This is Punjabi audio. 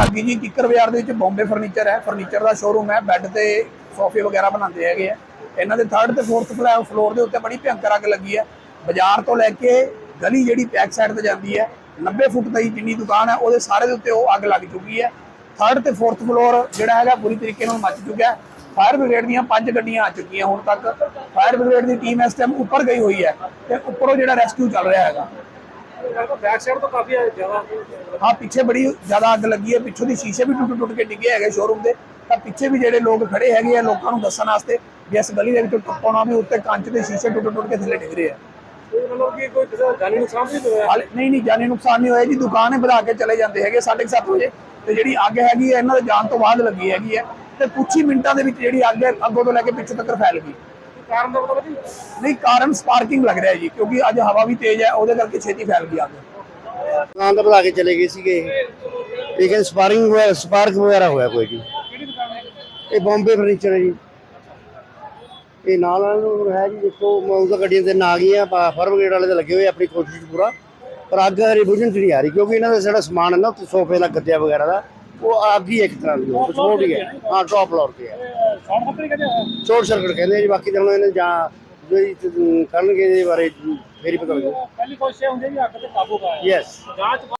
ਲੱਗੀ ਜੀ ਕਿੱਕਰ ਬਾਜ਼ਾਰ ਦੇ ਵਿੱਚ ਬੰਬੇ ਫਰਨੀਚਰ ਹੈ। ਫਰਨੀਚਰ ਦਾ ਸ਼ੋਰੂਮ ਹੈ। ਬੈੱਡ ਤੇ ਸੋਫੇ ਵਗੈਰਾ ਬਣਾਉਂਦੇ ਹੈਗੇ ਆ। ਇਹਨਾਂ ਦੇ 3rd ਤੇ 4th ਫਲੋਰ ਦੇ ਉੱਤੇ ਬੜੀ ਭਿਅੰਕਰ ਅੱਗ ਲੱਗੀ ਹੈ। ਬਾਜ਼ਾਰ ਤੋਂ ਲੈ ਕੇ ਗਲੀ ਜਿਹੜੀ ਬੈਕ ਸਾਈਡ ਤੇ ਜਾਂਦੀ ਹੈ 90 ਫੁੱਟ ਦੀ ਜਿੰਨੀ ਦੁਕਾਨ ਹੈ, ਉਹਦੇ ਸਾਰੇ ਦੇ ਉੱਤੇ ਉਹ ਅੱਗ ਲੱਗ ਚੁੱਕੀ ਹੈ। 3rd ਤੇ 4th ਫਲੋਰ ਜਿਹੜਾ ਹੈਗਾ, ਪੂਰੀ ਤਰੀਕੇ ਨਾਲ ਮੱਚ ਚੁੱਕਿਆ ਹੈ। ਫਾਇਰ ਬ੍ਰਿਗੇਡ ਦੀਆਂ ਪੰਜ ਗੱਡੀਆਂ ਆ ਚੁੱਕੀਆਂ ਹੁਣ ਤੱਕ। ਫਾਇਰ ਬ੍ਰਿਗੇਡ ਦੀ ਟੀਮ ਇਸ ਟਾਈਮ ਉੱਪਰ ਗਈ ਹੋਈ ਹੈ ਤੇ ਉੱਪਰੋਂ ਜਿਹੜਾ ਰੈਸਕਿਊ ਚੱਲ ਰਿਹਾ ਹੈਗਾ। ਬੈਕ ਸਾਈਡ ਤੋਂ ਕਾਫੀ ਜ਼ਿਆਦਾ। ਹਾਂ ਪਿੱਛੇ ਬੜੀ ਜ਼ਿਆਦਾ ਅੱਗ ਲੱਗੀ ਹੈ। ਪਿੱਛੋਂ ਦੀ ਸ਼ੀਸ਼ੇ ਵੀ ਟੁੱਟ ਟੁੱਟ ਕੇ ਡਿੱਗੇ ਹੈਗੇ ਸ਼ੋਰੂਮ ਦੇ। ਤਾਂ ਪਿੱਛੇ ਵੀ ਜਿਹੜੇ ਲੋਕ ਖੜੇ ਹੈਗੇ ਆ ਲੋਕਾਂ ਨੂੰ ਦੱਸਣ ਵਾਸਤੇ ਵੀ ਇਸ ਗਲੀ ਦੇ ਵਿੱਚ ਟੁੱਟਣਾ ਵੀ ਉੱਤੇ ਕੰਚ ਦੇ ਸ਼ੀਸ਼ੇ ਟੁੱਟ ਟੁੱਟ ਕੇ ਥੱਲੇ ਡਿੱਗ ਰਹੇ ਆ। ਮਤਲਬ ਕਿ ਕੋਈ ਜਾਨੀ ਨੁਕਸਾਨ ਨਹੀਂ ਹੋਇਆ? ਨਹੀਂ ਨਹੀਂ ਜਾਨੀ ਨੁਕਸਾਨ ਨਹੀਂ ਹੋਇਆ ਜੀ। ਦੁਕਾਨ ਹੀ ਵਧਾ ਕੇ ਚਲੇ ਜਾਂਦੇ ਹੈਗੇ 7:30 ਵਜੇ। ਤੇ ਜਿਹੜੀ ਅੱਗ ਹੈਗੀ ਹੈ ਇਹਨਾਂ ਦੇ ਜਾਣ ਤੋਂ ਬਾਅਦ ਲੱਗੀ ਹੈਗੀ ਹੈ। ਤੇ ਕੁਝ ਹੀ ਮਿੰਟਾਂ ਦੇ ਵਿੱਚ ਜਿਹੜੀ ਅੱਗ ਹੈ ਅੱਗੋਂ ਤੋਂ ਲੈ ਕੇ ਪਿੱਛੇ ਤੱਕ ਫੈਲ ਗਈ। ਕਾਰਨ ਦਾ ਪਤਾ ਨਹੀਂ ਨਹੀਂ ਕਾਰਨ ਸਪਾਰਕਿੰਗ ਲੱਗ ਰਿਹਾ ਜੀ ਕਿਉਂਕਿ ਅੱਜ ਹਵਾ ਵੀ ਤੇਜ਼ ਹੈ ਉਹਦੇ ਕਰਕੇ ਛੇਤੀ ਫੈਲ ਗਈ ਅੱਗ। ਦੁਕਾਨ ਤਾਂ ਕੇ ਚਲੇ ਗਏ ਸੀਗੇ ਇਹ। ਲੇਕਿਨ ਸਪਾਰਿੰਗ ਵਗੈਰਾ ਸਪਾਰਕ ਵਗੈਰਾ ਹੋਇਆ ਕੋਈ ਹੈ? ਇਹ ਬੰਬੇ ਫਰਨੀਚਰ ਹੈ ਜੀ। ਇਹ ਨਾਲ ਨਾਲ ਨੂੰ ਹੈ ਜੀ ਦੇਖੋ ਮੌਜੂਦਾ ਗੱਡੀਆਂ ਤੇ ਨਾ ਆ ਗਈਆਂ ਫਾਰਮ ਗੇਟ ਵਾਲੇ ਤੇ ਲੱਗੇ ਹੋਏ ਆਪਣੀ ਕੋਸ਼ਿਸ਼ ਪੂਰਾ। ਪਰ ਅੱਗ ਹਰੀ ਬੁਝਣ ਚ ਨਹੀਂ ਆ ਰਹੀ ਕਿਉਂਕਿ ਇਹਨਾਂ ਦਾ ਜਿਹੜਾ ਸਮਾਨ ਹੈ ਨਾ ਸੋਫੇ ਦਾ ਗੱਦਿਆ ਵਗੈਰਾ ਦਾ ਉਹ ਅੱਗ ਹੀ ਇੱਕ ਤਰ੍ਹਾਂ ਦੀ ਛੋਟ ਹੀ ਹੈ। ਹਾਂ ਟੌਪ ਫਲੋਰ ਤੇ ਹੈ। ਸ਼ੋਰਟ ਸਰਕਟ ਕਹਿੰਦੇ ਆ ਜੀ ਬਾਕੀ ਤਾਂ ਇਹਨੇ ਜਾਂ ਜਿਹੜੀ ਕਰਨਗੇ ਇਹਦੇ ਬਾਰੇ ਫੇਰ ਹੀ ਪਤਾ ਲੱਗੂ। ਪਹਿਲੀ ਕੋਸ਼ਿਸ਼ ਹੁੰਦੀ ਹੈ ਕਿ ਅੱਗ ਤੇ ਕਾਬੂ ਪਾਇਆ। ਯੈਸ ਜਾਂਚ